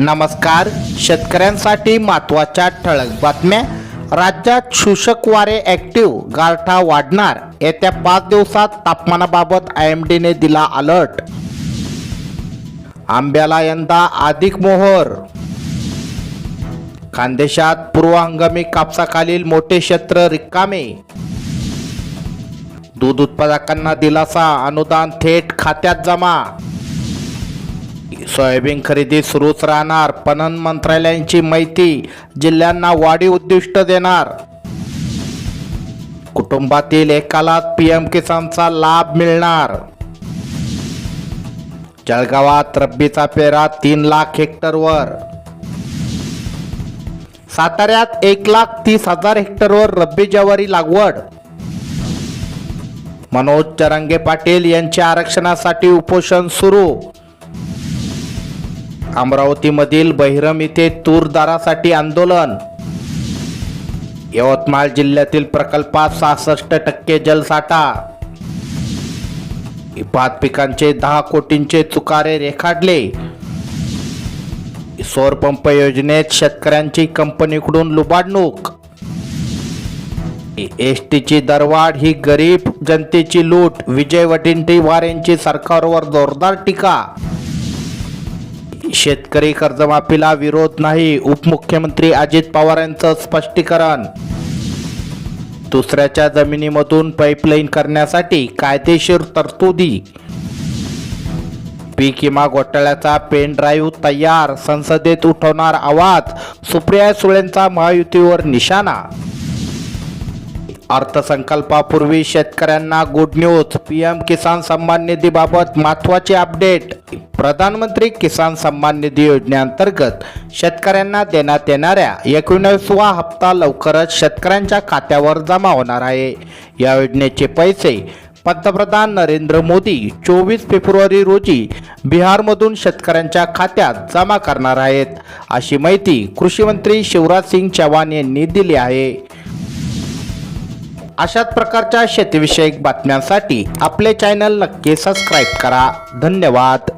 नमस्कार. शेतकऱ्यांसाठी महत्त्वाच्या ठळक बातम्या. राज्यात शोषक वारे ॲक्टिव्ह गारठा वाढणार. येत्या पाच दिवसात तापमानाबाबत आय एम डीने दिला अलर्ट आंब्याला यंदा अधिक मोहर. खानदेशात पूर्व हंगामी कापसाखालील मोठे क्षेत्र रिकामे. दूध उत्पादकांना दिलासा अनुदान थेट खात्यात जमा. सोयाबीन खरेदी सुरूच राहणार. पणन मंत्रालयांची माहिती जिल्ह्यांना वाढीव उद्दिष्ट देणार. कुटुंबातील एकालाच पी एम किसानचा लाभ मिळणार. जळगावात रब्बीचा पेरा तीन लाख हेक्टरवर. साताऱ्यात एक लाख तीस हजार हेक्टरवर रब्बी ज्वारी लागवड. मनोज चरंगे पाटील यांच्या आरक्षणासाठी उपोषण सुरू. अमरावतीमधील बहिरम येथे तूरदारासाठी आंदोलन. यवतमाळ जिल्ह्यातील प्रकल्पात सहासष्ट टक्के जलसाठा. भात पिकांचे दहा कोटींचे चुकारे रेखाटले. सौर पंप योजनेत शेतकऱ्यांची कंपनीकडून लुबाडणूक. एस टीची दरवाढ ही गरीब जनतेची लूट विजय वडेट्टीवार यांची सरकारवर जोरदार टीका. शेतकरी कर्जमाफीला विरोध नाही उपमुख्यमंत्री अजित पवार यांचं स्पष्टीकरण. दुसऱ्याच्या जमिनीमधून पाईपलाईन करण्यासाठी कायदेशीर तरतुदी. पीक विमा घोटाळ्याचा पेन ड्राईव्ह तयार संसदेत उठवणार आवाज सुप्रिया सुळेंचा महायुतीवर निशाणा. अर्थसंकल्पापूर्वी शेतकऱ्यांना गुड न्यूज पीएम किसान सन्मान निधीबाबत महत्त्वाचे अपडेट प्रधानमंत्री किसान सन्मान निधी योजनेअंतर्गत शेतकऱ्यांना देण्यात येणाऱ्या एकोणीसवा हप्ता लवकरच शेतकऱ्यांच्या खात्यावर जमा होणार आहे. या योजनेचे पैसे पंतप्रधान नरेंद्र मोदी चोवीस फेब्रुवारी रोजी बिहारमधून शेतकऱ्यांच्या खात्यात जमा करणार आहेत अशी माहिती कृषीमंत्री शिवराज सिंग चव्हाण यांनी दिली आहे. अशाच प्रकारच्या शेतीविषयक बातम्यांसाठी आपले चॅनल नक्की सबस्क्राईब करा. धन्यवाद.